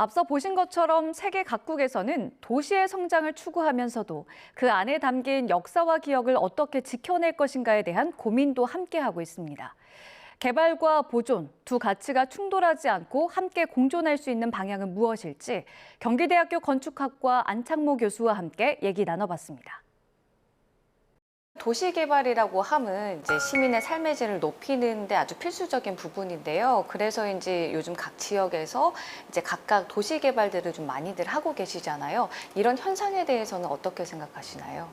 앞서 보신 것처럼 세계 각국에서는 도시의 성장을 추구하면서도 그 안에 담긴 역사와 기억을 어떻게 지켜낼 것인가에 대한 고민도 함께 하고 있습니다. 개발과 보존 두 가치가 충돌하지 않고 함께 공존할 수 있는 방향은 무엇일지 경기대학교 건축학과 안창모 교수와 함께 얘기 나눠봤습니다. 도시개발이라고 함은 이제 시민의 삶의 질을 높이는데 아주 필수적인 부분인데요. 그래서인지 요즘 각 지역에서 이제 각각 도시개발들을 좀 많이들 하고 계시잖아요. 이런 현상에 대해서는 어떻게 생각하시나요?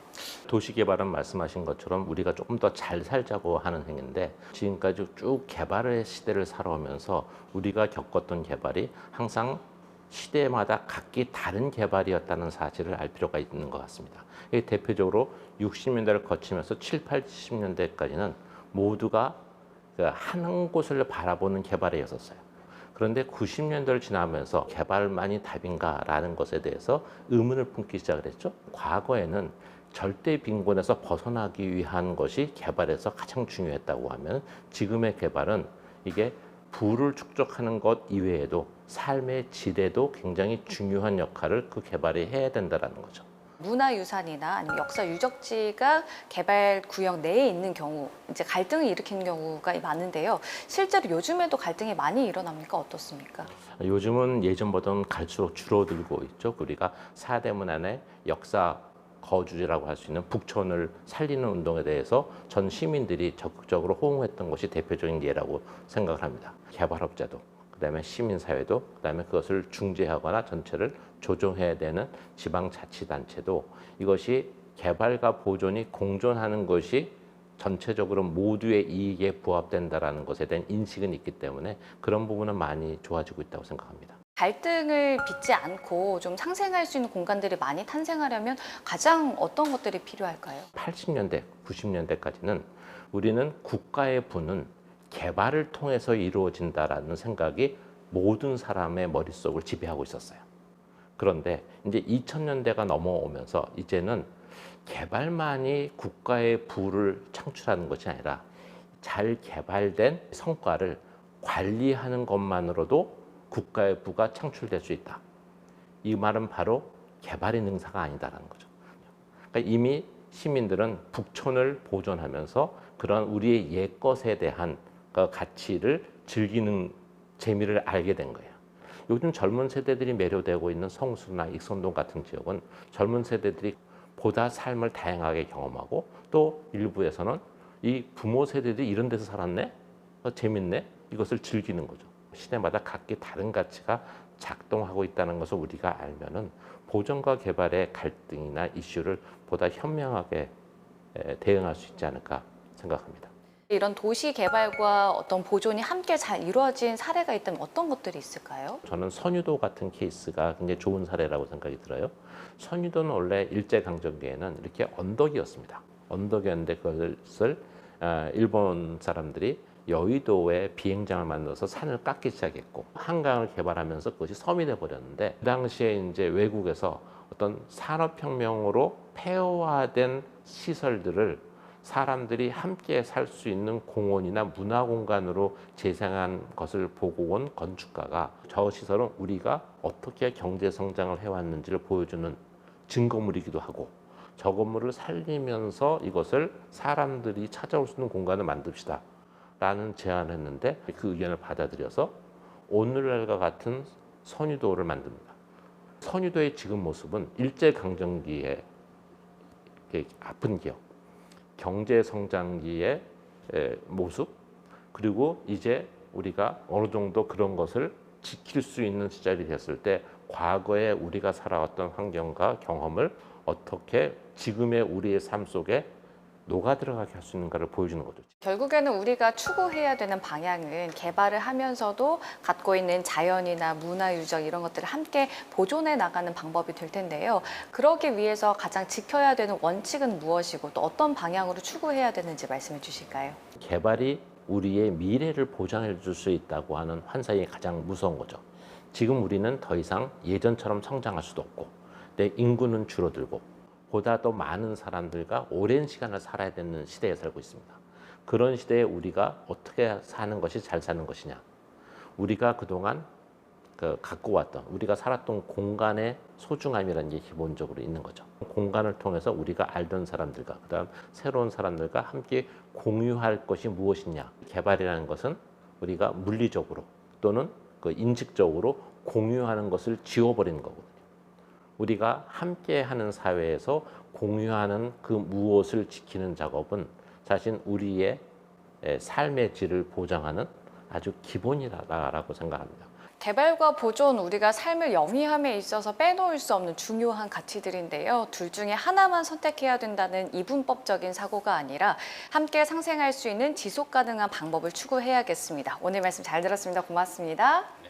도시개발은 말씀하신 것처럼 우리가 조금 더 잘 살자고 하는 행위인데 지금까지 쭉 개발의 시대를 살아오면서 우리가 겪었던 개발이 항상 시대마다 각기 다른 개발이었다는 사실을 알 필요가 있는 것 같습니다. 이 대표적으로 60년대를 거치면서 7, 80년대까지는 모두가 그한 곳을 바라보는 개발이었었어요. 그런데 90년대를 지나면서 개발만이 답인가라는 것에 대해서 의문을 품기 시작을 했죠. 과거에는 절대 빈곤에서 벗어나기 위한 것이 개발에서 가장 중요했다고 하면 지금의 개발은 이게 부를 축적하는 것 이외에도 삶의 질에도 굉장히 중요한 역할을 그 개발이 해야 된다라는 거죠. 문화유산이나 아니면 역사 유적지가 개발 구역 내에 있는 경우 이제 갈등을 일으키는 경우가 많은데요. 실제로 요즘에도 갈등이 많이 일어납니까? 어떻습니까? 요즘은 예전보다는 갈수록 줄어들고 있죠. 우리가 사대문 안에 역사 거주지라고 할 수 있는 북촌을 살리는 운동에 대해서 전 시민들이 적극적으로 호응했던 것이 대표적인 예라고 생각을 합니다. 개발업자도 그다음에 시민사회도 그다음에 그것을 중재하거나 전체를 조정해야 되는 지방자치단체도 이것이 개발과 보존이 공존하는 것이 전체적으로 모두의 이익에 부합된다라는 것에 대한 인식은 있기 때문에 그런 부분은 많이 좋아지고 있다고 생각합니다. 갈등을 빚지 않고 좀 상생할 수 있는 공간들이 많이 탄생하려면 가장 어떤 것들이 필요할까요? 80년대, 90년대까지는 우리는 국가의 부는 개발을 통해서 이루어진다라는 생각이 모든 사람의 머릿속을 지배하고 있었어요. 그런데 이제 2000년대가 넘어오면서 이제는 개발만이 국가의 부를 창출하는 것이 아니라 잘 개발된 성과를 관리하는 것만으로도 국가의 부가 창출될 수 있다. 이 말은 바로 개발의 능사가 아니다라는 거죠. 그러니까 이미 시민들은 북촌을 보존하면서 그런 우리의 옛것에 대한 그 가치를 즐기는 재미를 알게 된 거예요. 요즘 젊은 세대들이 매료되고 있는 성수나 익선동 같은 지역은 젊은 세대들이 보다 삶을 다양하게 경험하고 또 일부에서는 이 부모 세대들이 이런 데서 살았네? 어, 재밌네? 이것을 즐기는 거죠. 시대마다 각기 다른 가치가 작동하고 있다는 것을 우리가 알면은 보존과 개발의 갈등이나 이슈를 보다 현명하게 에, 대응할 수 있지 않을까 생각합니다. 이런 도시 개발과 어떤 보존이 함께 잘 이루어진 사례가 있다면 어떤 것들이 있을까요? 저는 선유도 같은 케이스가 굉장히 좋은 사례라고 생각이 들어요. 선유도는 원래 일제강점기에는 이렇게 언덕이었습니다. 언덕이었는데 그것을 아, 일본 사람들이 여의도에 비행장을 만들어서 산을 깎기 시작했고 한강을 개발하면서 그것이 섬이 돼 버렸는데 그 당시에 이제 외국에서 어떤 산업혁명으로 폐허화된 시설들을 사람들이 함께 살 수 있는 공원이나 문화 공간으로 재생한 것을 보고 온 건축가가 저 시설은 우리가 어떻게 경제 성장을 해왔는지를 보여주는 증거물이기도 하고 저 건물을 살리면서 이것을 사람들이 찾아올 수 있는 공간을 만듭시다. 라는 제안을 했는데 그 의견을 받아들여서 오늘날과 같은 선유도를 만듭니다. 선유도의 지금 모습은 일제강점기의 아픈 기억, 경제 성장기의 모습, 그리고 이제 우리가 어느 정도 그런 것을 지킬 수 있는 시절이 됐을 때 과거에 우리가 살아왔던 환경과 경험을 어떻게 지금의 우리의 삶 속에 녹아 들어가게 할 수 있는가를 보여주는 거죠. 결국에는 우리가 추구해야 되는 방향은 개발을 하면서도 갖고 있는 자연이나 문화 유적 이런 것들을 함께 보존해 나가는 방법이 될 텐데요. 그러기 위해서 가장 지켜야 되는 원칙은 무엇이고 또 어떤 방향으로 추구해야 되는지 말씀해 주실까요? 개발이 우리의 미래를 보장해 줄 수 있다고 하는 환상이 가장 무서운 거죠. 지금 우리는 더 이상 예전처럼 성장할 수도 없고 내 인구는 줄어들고 보다 더 많은 사람들과 오랜 시간을 살아야 되는 시대에 살고 있습니다. 그런 시대에 우리가 어떻게 사는 것이 잘 사는 것이냐. 우리가 그동안 그 갖고 왔던 우리가 살았던 공간의 소중함이라는 게 기본적으로 있는 거죠. 공간을 통해서 우리가 알던 사람들과 그다음 새로운 사람들과 함께 공유할 것이 무엇이냐. 개발이라는 것은 우리가 물리적으로 또는 그 인식적으로 공유하는 것을 지워버리는 거거든요. 우리가 함께하는 사회에서 공유하는 그 무엇을 지키는 작업은 사실 우리의 에, 삶의 질을 보장하는 아주 기본이다라고 생각합니다. 개발과 보존, 우리가 삶을 영위함에 있어서 빼놓을 수 없는 중요한 가치들인데요. 둘 중에 하나만 선택해야 된다는 이분법적인 사고가 아니라 함께 상생할 수 있는 지속 가능한 방법을 추구해야겠습니다. 오늘 말씀 잘 들었습니다. 고맙습니다. 네,